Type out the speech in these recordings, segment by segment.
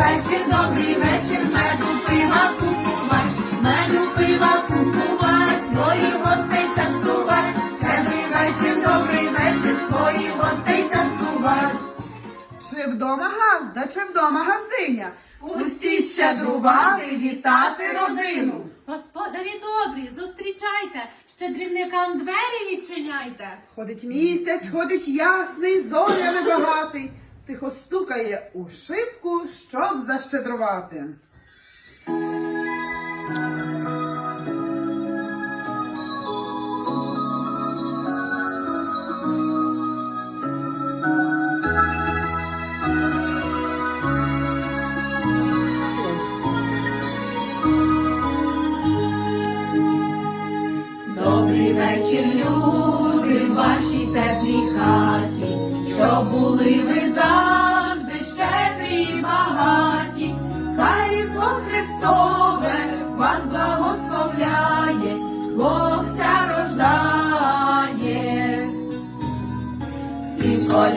вечір, добрий вечір, меду пива купувай, меду пива купувай, своїх гостей частувай, щедрий вечір, добрий вечір, своїх гостей частувай. Чи вдома газда, чи вдома газдиня? Пустіть щедрувати, вітати родину. Господарі добрі, зустрічайте, щедрівникам двері відчиняйте. Ходить місяць, ходить ясний, зоряний багатий. Тихо стукає у шибку, щоб защедрувати.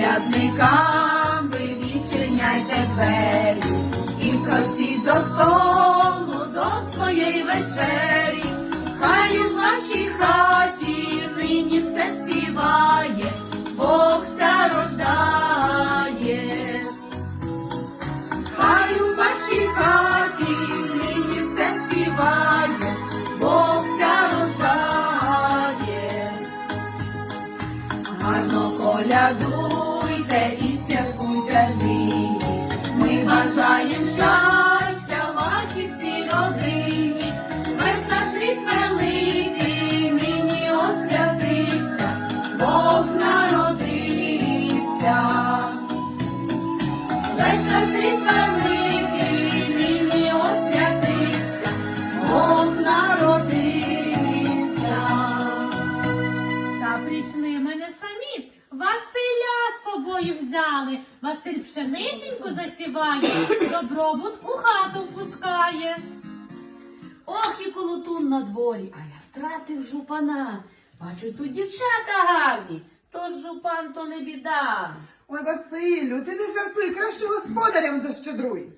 Всім колядникам відчиняйте двері і просіть до столу до своєї вечері. Хай у нашій хаті нині все співає, Бог ся рождає. Хай у вашій хаті нині все співає, Бог рождає. Гарно колядуйте Василь пшениченьку засіває, добробут у хату впускає. Ох і колотун на а я втратив жупана. Бачу, тут дівчата гарні, тож жупан то не біда. Василю, ти не жартуй, краще господарям защедруй.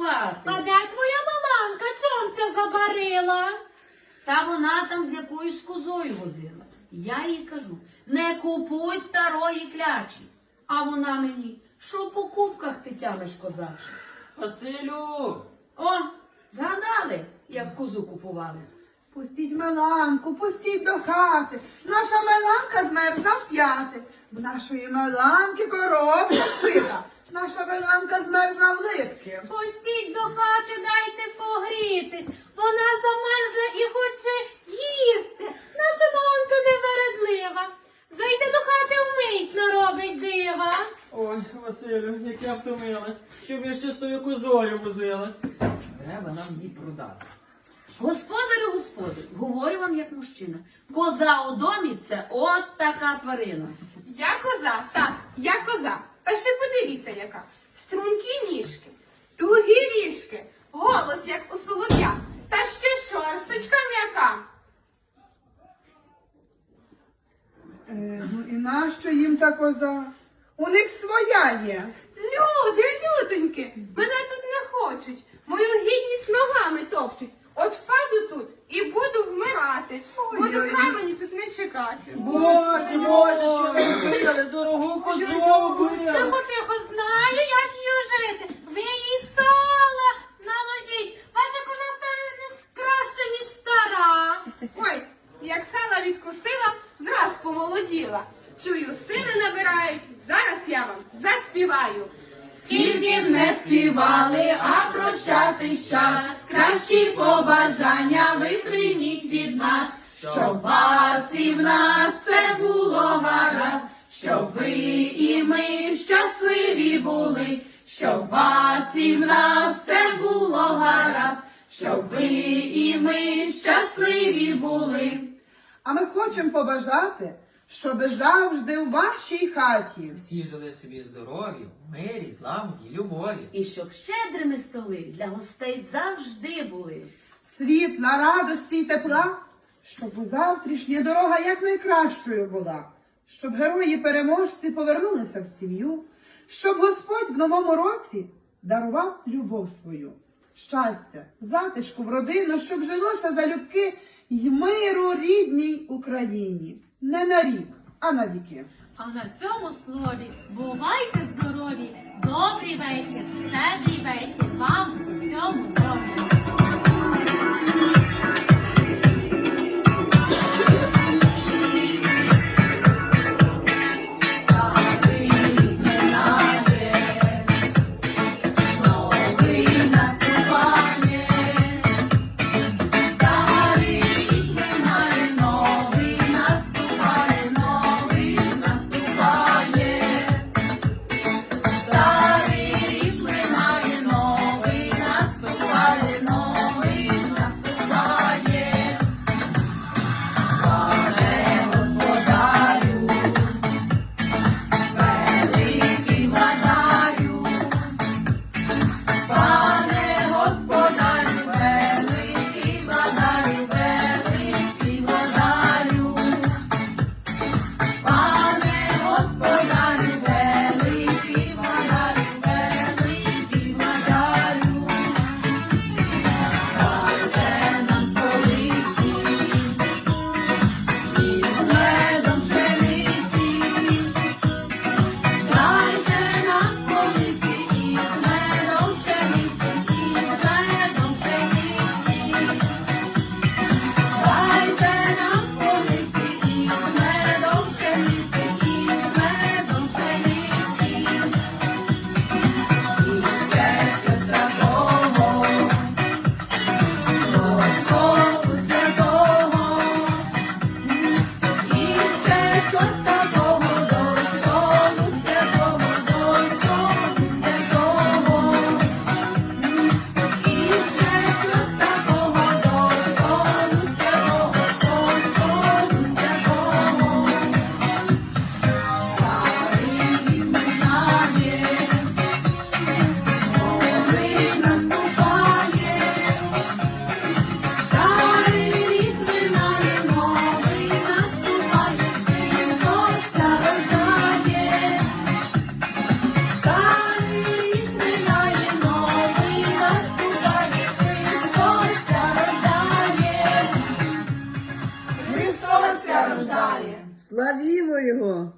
Лайнувати. А де твоя маланка чомся забарила? Та вона там з якоюсь козою возилась. Я їй кажу, не купуй старої клячі. А вона мені, що по кубках ти тямиш козаче? Василю! О, згадали, як козу купували. Пустіть Меланку, пустіть до хати. Наша Меланка змерзла в п'яти. В нашої Меланки коротка свита. Наша Меланка змерзла в литки. Пустіть до хати, дайте погрітись. Вона замерзла і хоче їсти. Наша маланка невередлива. Зайде до хати вмить наробить дива. Ой, Василю, як я втомилась, щоб я ще з тою козою возилась. Треба нам її продати. Господарю, господарю, говорю вам як мужчина. Коза у домі це от така тварина. Я коза, так, я коза. Та ще подивіться яка. Стрункі ніжки, тугі ріжки, голос, як у солов'я, та ще шорсточка м'яка. Е, ну і нащо їм та коза? У них своя є. Люди, людоньки, мене тут не хочуть. Мою гідність ногами топчуть. От впаду тут і буду вмирати. Буду Ой-ой-ой. Чекати. Боже, Боже, що ви вбили? Дорогу козу вбили! Тихо, тихо, знаю, як її оживити. Ви їй сала наложіть. Ваша коза стара не краща, ніж стара. Ой, як сала відкусила, враз помолоділа. Чую, сили набирають. Зараз я вам заспіваю. Скільки б не співали, а прощатись час, кращі побажання ви прийміть від нас, щоб вас і в нас все було гаразд, щоб ви і ми щасливі були, щоб вас і в нас все було гаразд, щоб ви і ми щасливі були. А ми хочемо побажати, щоби завжди в вашій хаті Всі жили собі здорові, в мирі, злагоді, любові. І щоб щедрими столи для гостей завжди були. світла, радості й тепла, щоб завтрашня дорога якнайкращою була, щоб герої переможці повернулися в сім'ю, щоб Господь в новому році дарував любов свою, щастя, затишку в родину, щоб жилося залюбки й миру рідній Україні. Не на рік, а на віки. А на цьому слові бувайте здорові! Добрий вечір, щедрий вечір вам у цьому домі. Славімо його!